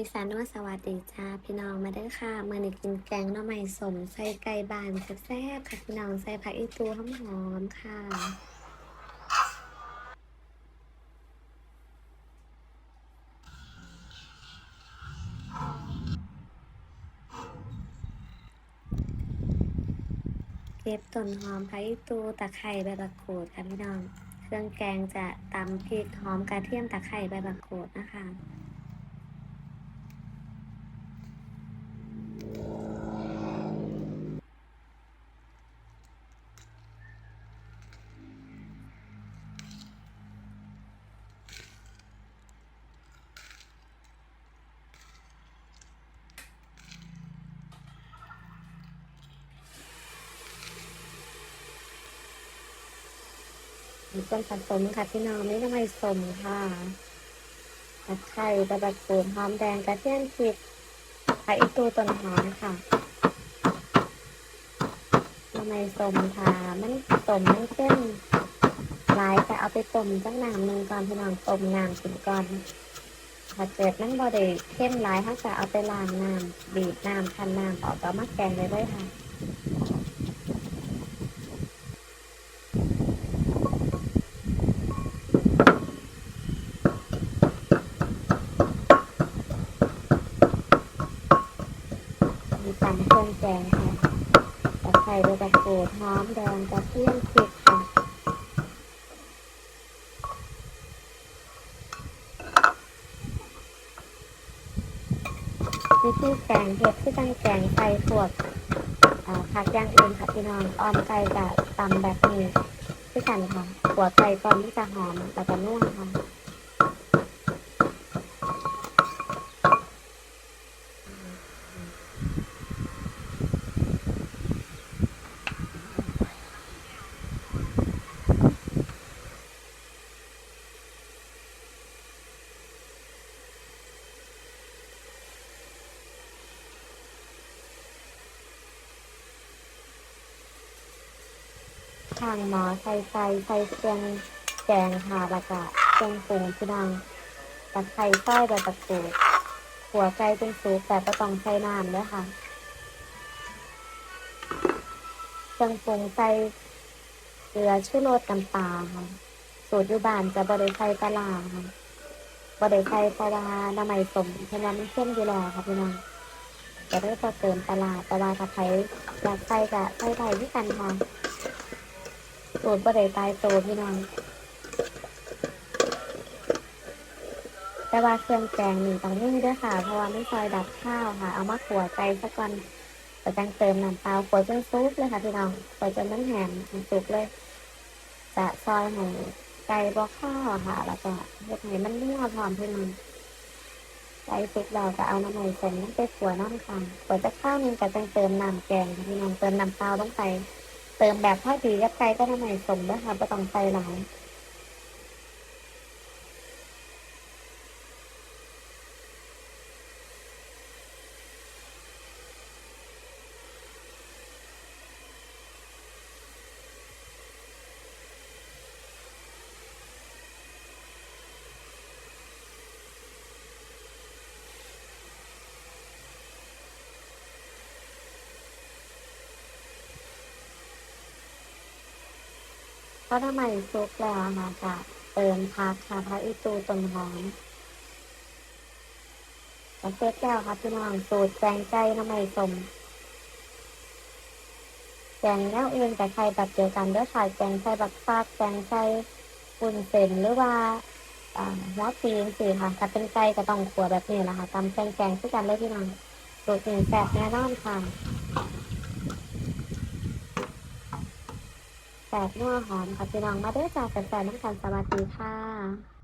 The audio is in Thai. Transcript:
ดิฉันว่าสวัสดีจ้าพี่น้องมาเด้ค่ะเมื่อนี้กินแกงหน่อไม้สมใส่ไก่บานแซ่บๆค่ะพี่น้องใส่ผักอีตูหอมๆค่ะเก็บต้นหอมผักอีตูตะไคร้ใบบักกูดค่ะพี่น้อง เครื่องแกงจะตำพริกหอมกระเทียมตะไคร้ใบบักกูดนะคะ มีส่วนผสมค่ะพี่น้องนี่ทำไมสมค่ะตะไคร้ใบบักกูดหอมแดงกระเทียมพริกผักอีตูต้นหอมค่ะทำไมสมค่ะมันสมมันเข้มหลายแต่เอาไปต้มจักน้ำหนึ่งก่อนพี่น้องต้มน้ำกินก่อนถ้าเกิดมันบ่ได้เข้มหลายถ้าจะเอาไปล้างน้ำบีบน้ำคันน้ำออกก็มาแกงเลยเลยค่ะ มีตำเครื่องแกงค่ะ ตะไคร้ใบมะกรูดหอมแดงกระเทียมพริกค่ะวิธีแกงเห็ดที่ตั้งแกงใส่พวกอ่าผักย่างอื่นค่ะพี่น้องออมไก่กับตำแบบนี้คือกันค่ะหัวไก่ตอนที่จะหอมแต่จะนุ่มค่ะ ข้างหมอใส่ใส่ใส่เครื่องแกงค่ะแล้วก็เครื่องปรุงพี่น้องตะไคร้ซอยใบบตะกูดหัวไก่เป็นซุปแต่ก็ต้องใส่น้ำด้วยค่ะเครื่องปรุงใส่เกลือชูรสน้ำปลาค่ะสูตรอยู่บ้านจะบริใส่ปลาร้าค่ะบริใส่เพราะว่าน้ำมันสมเพราะว่ามันเข้มอยู่แล้วค่ะพี่น้องจะได้พอเติมปลาร้าแต่ว่าถ้าใครอยากใส่ก็ใส่ได้ที่กันค่ะ สูตระได้ตายโตพี่น้อง แต่ว่าเครื่องแกงหนี่ต้องนึ่งด้วยค่ะ เพราะว่าไม่ซอยดับข้าวค่ะ เอามาขัวใจสักวันแต่จังเติมน้ำเปล่าขัวจนซุปเลยค่ะพี่น้องขัวจนมันแหมมันสุกเลย จะซอยให้ไก่บอข้าวค่ะ แล้วก็เฮ็ดให้มันเนื้อพร้อมพี่น้องไก่สุกเราก็เอาน้ำมันใส่น้ำไปขัวน้ำค่ะขัวจะข้าวหนึงก็จังเติมน้ำแกงพี่น้องเติมน้ำเปล่าลงไป เติมแบบพอดีกับไก่ก็ทำไมสมนะคะไม่ต้องไปหลาย เพราะทำไมซุปแล้วค่ะจะเติมผักค่ะผักอีตูต้นหอมแล้วเสร็จแล้วค่ะพี่น้องสูตรแกงไก่ทำไมสมแกงแนวอื่นแต่ใครแบบเดียวกันเด้วยค่ะแกงใส่บักฟากแกงใส่ปุ่นเส้นหรือว่าหัวปีนสิค่ะถ้าเป็นไก่ก็ต้องขัวแบบนี้นะคะตำแกงแกงคือกันเลยพี่น้องสูตรนี้แซ่บแน่นอนค่ะ แสบนัวหอมค่ะพี่น้องมาเด้อจากแฟนๆน้ำกันสวัสดีค่ะ